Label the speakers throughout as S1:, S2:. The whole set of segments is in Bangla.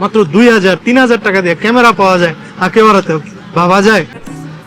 S1: মাত্র দুই হাজার তিন হাজার টাকা দিয়ে ক্যামেরা পাওয়া যায়। আঁকে বাড়াতে ভাবা যায়।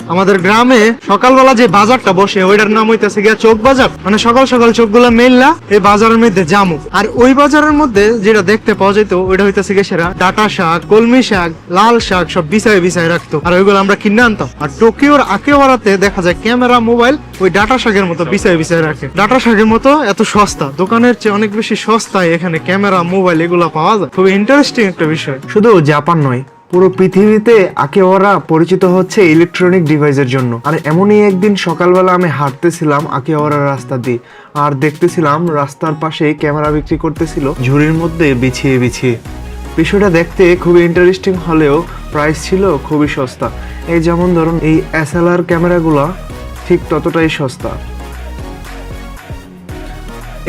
S1: আমাদের গ্রামে সকালবেলা যে বাজারটা বসে, ওইটার নাম হইতেছে গিয়া চোখ বাজার। মানে সকাল সকাল চোখগুলা মেললা এই বাজারের মধ্যে জামু। আর ওই বাজারের মধ্যে যেটা দেখতে পাওয়া যেত ওইটা হইতেছে গিয়ে সেরা ডাটা শাক, কলমি শাক, লাল শাক, সব বিছায় বিছায় রাখতো। আর ওইগুলো আমরা কিনে আনতাম। আর টোকিওর আকেওয়ারাতে দেখা যায় ক্যামেরা, মোবাইল, ওই ডাটা শাকের মতো বিছায় বিছায় রাখে। ডাটা শাকের মতো এত সস্তা। দোকানের চেয়ে অনেক বেশি সস্তায় এখানে ক্যামেরা, মোবাইল এগুলো পাওয়া যায়। খুবই ইন্টারেস্টিং একটা বিষয়।
S2: শুধু জাপান নয় পুরো পৃথিবীতে আকেওয়ারা পরিচিত হচ্ছে ইলেকট্রনিক ডিভাইসের জন্য। আর এমনই একদিন সকালবেলা আমি হাঁটতেছিলাম আকেওয়ারা রাস্তা দিয়ে। আর দেখতেছিলাম রাস্তার পাশে ক্যামেরা বিক্রি করতেছিল, ঝুড়ির মধ্যে বিছিয়ে বিছিয়ে। বিষয়টা দেখতে খুবই ইন্টারেস্টিং হলেও প্রাইস ছিল খুবই সস্তা। এই যেমন ধরুন এই এসএলআর ক্যামেরাগুলো ঠিক ততটাই সস্তা।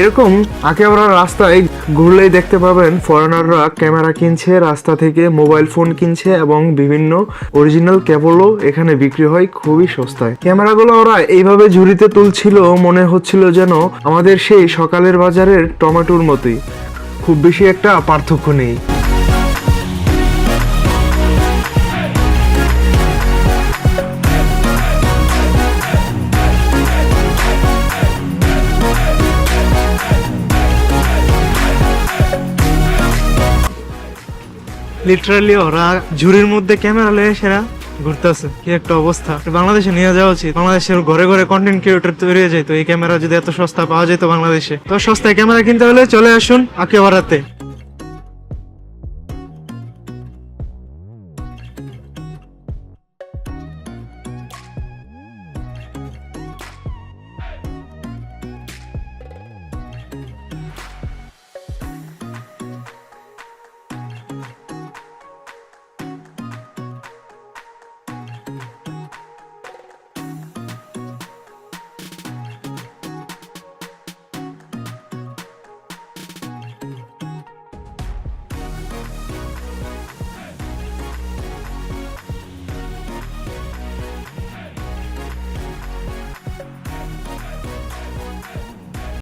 S2: এরকম আকেবারা রাস্তায় ঘুরলেই দেখতে পাবেন ফরেনাররা ক্যামেরা কিনছে, রাস্তা থেকে মোবাইল ফোন কিনছে এবং বিভিন্ন অরিজিনাল কেবলও এখানে বিক্রি হয় খুবই সস্তায়। ক্যামেরাগুলো ওরা এইভাবে ঝুড়িতে তুলছিল, মনে হচ্ছিল যেন আমাদের সেই সকালের বাজারের টমেটোর মতোই। খুব বেশি একটা পার্থক্য নেই।
S1: লিটারালি ওরা ঝুড়ির মধ্যে ক্যামেরা লয়ে সেরা ঘুরতেছে। কি একটা অবস্থা। বাংলাদেশে নিয়ে যাওয়া উচিত। বাংলাদেশের ঘরে ঘরে কন্টেন্ট ক্রিয়েটর তৈরি হয়ে তো এই ক্যামেরা যদি এত সস্তা পাওয়া যেত বাংলাদেশে। তো সস্তায় ক্যামেরা কিনতে হলে চলে আসুন আকেবারাতে।